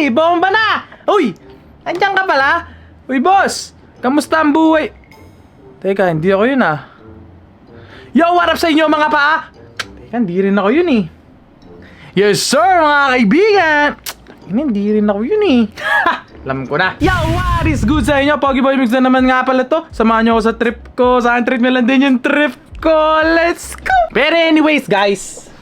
eh. Bomba na! Uy! Andiyan ka pala? Uy, boss! Kamusta ang buhay? Teka, hindi ako yun ah. Yo, what up sa inyo mga pa? Teka, hindi rin ako yun eh. Yes sir, mga kaibigan! Ini, hindi rin ako yun eh. Alam ko na. Yo, what is good sa inyo? Pogi Boy Mix na naman nga pala to. Samahan nyo ako sa trip ko. Sa akin na lang din yung trip ko. Let's go! Pero anyways, guys.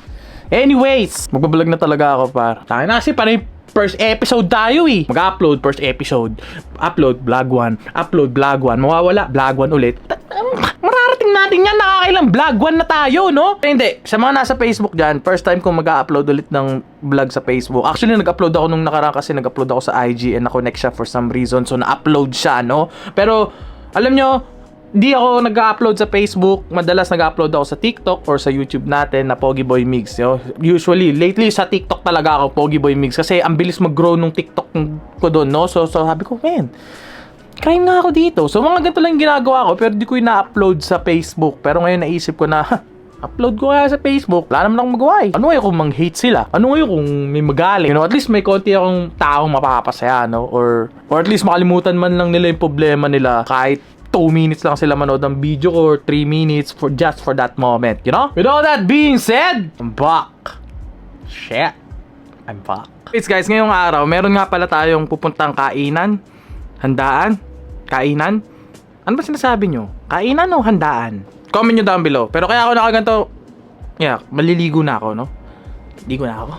Anyways, magbablog na talaga ako par. Tayo na kasi parang first episode tayo eh. Mag-upload first episode. Upload vlog 1. Upload vlog 1. Mawawala vlog 1 ulit. Um, Mararating natin yan. Nakakailang vlog 1 na tayo, no? Hindi. Sa mga nasa Facebook dyan, first time kong mag-upload ulit ng vlog sa Facebook. Actually, nag-upload ako nung nakaraan kasi nag-upload ako sa IG and na-connect siya for some reason. So, na-upload siya, no? Pero, alam nyo, di ako nag-upload sa Facebook. Madalas nag-upload ako sa TikTok or sa YouTube natin na Pogi Boy Mix. Yo. Usually, lately sa TikTok talaga ako Pogi Boy Mix kasi ang bilis mag-grow nung TikTok ko doon, no? So, so sabi ko, man, crime nga ako dito. So, mga ganito lang ginagawa ko pero di ko yung na-upload sa Facebook. Pero ngayon naisip ko na, ha, upload ko kaya sa Facebook. Wala naman akong magawa eh. Ano ngayon kung mang-hate sila? Ano ngayon kung may magaling? You know, at least may konti akong taong mapapasaya, no? Or, or at least makalimutan man lang nila yung problema nila kahit 2 minutes lang sila manood ng video or 3 minutes for just for that moment, you know? With all that being said, I'm back. Shit. I'm back. It's guys, ngayong araw, meron nga pala tayong pupuntang kainan, handaan, kainan. Ano ba sinasabi nyo? Kainan o handaan? Comment nyo down below. Pero kaya ako nakaganto, yeah, maliligo na ako, no? Ligo na ako.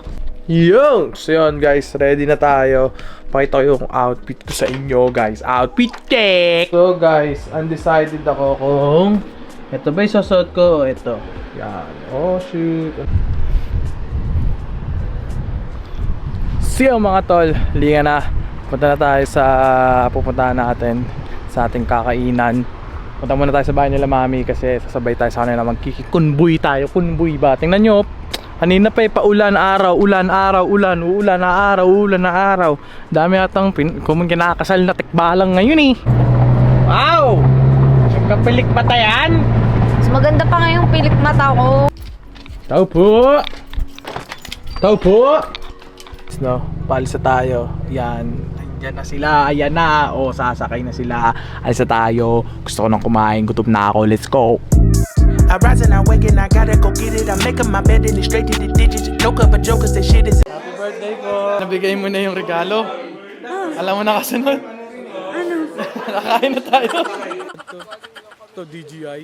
Yung! So yun guys, ready na tayo. Pakita ko yung outfit ko sa inyo guys. Outfit check! So guys, undecided ako kung ito ba yung susot ko o ito. Yan. Oh shoot. So yun, mga tol, linga na. Punta na tayo sa pupuntahan natin sa ating kakainan. Punta muna tayo sa bahay nila mami kasi sasabay tayo sa kanila magkikikunbuy tayo. Kunbuy ba? Tingnan nyo, Kanina pa eh, paulan araw, ulan araw, ulan, uulan na araw, ulan na araw. Dami atang pin kung kinakasal na tikbalang ngayon eh. Wow! Kapilik mata yan? Mas maganda pa nga yung pilik mata ko. Tao po! Tao po! No, paalis na tayo. Yan. Ayan na sila. Ayan na. O, sasakay na sila. Alis na tayo. Gusto ko nang kumain. Gutom na ako. Let's go. I rise and I wake and I gotta go get it. I'm making my bed and it's straight to the digits. No cup of jokers, that shit is. Happy birthday po! Nabigay mo na yung regalo. Alam mo na kasunod? Ano? Nakain na tayo. ito, ito DJI.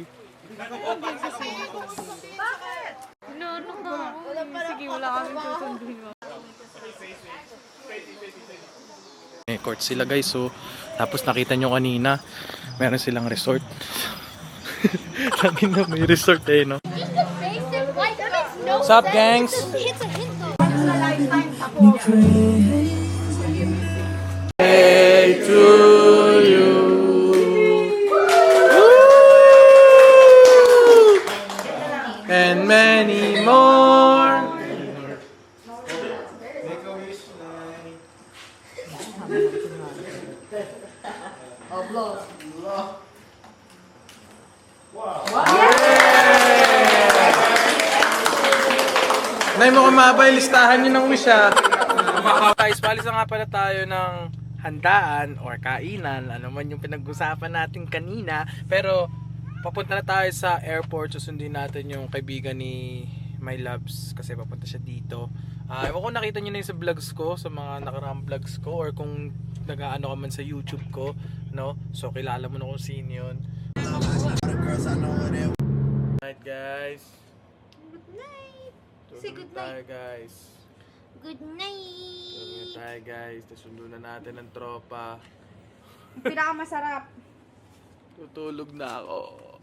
No, no, no. Sige, wala kaming susunduin mo. May court sila guys so tapos nakita nyo kanina meron silang resort. Sabi na may resort eh no. What's up gangs? Hey to you. Woo! And many more. Nay mo kumabay, listahan nyo ng wish ha. Guys, palis na nga pala tayo ng handaan or kainan. Ano man yung pinag-usapan natin kanina. Pero, papunta na tayo sa airport. Susundin natin yung kaibigan ni My Loves kasi papunta siya dito. Ah, ewan ko nakita nyo na yun sa vlogs ko, sa mga nakaraang vlogs ko or kung nag-ano ka man sa YouTube ko, no? So, kilala mo na kung sino yun. Night guys. Good night. Say good tayo night. guys. Good Tulog na night. tayo guys. Nasundo na natin ang tropa. Pinakamasarap. Tutulog na ako.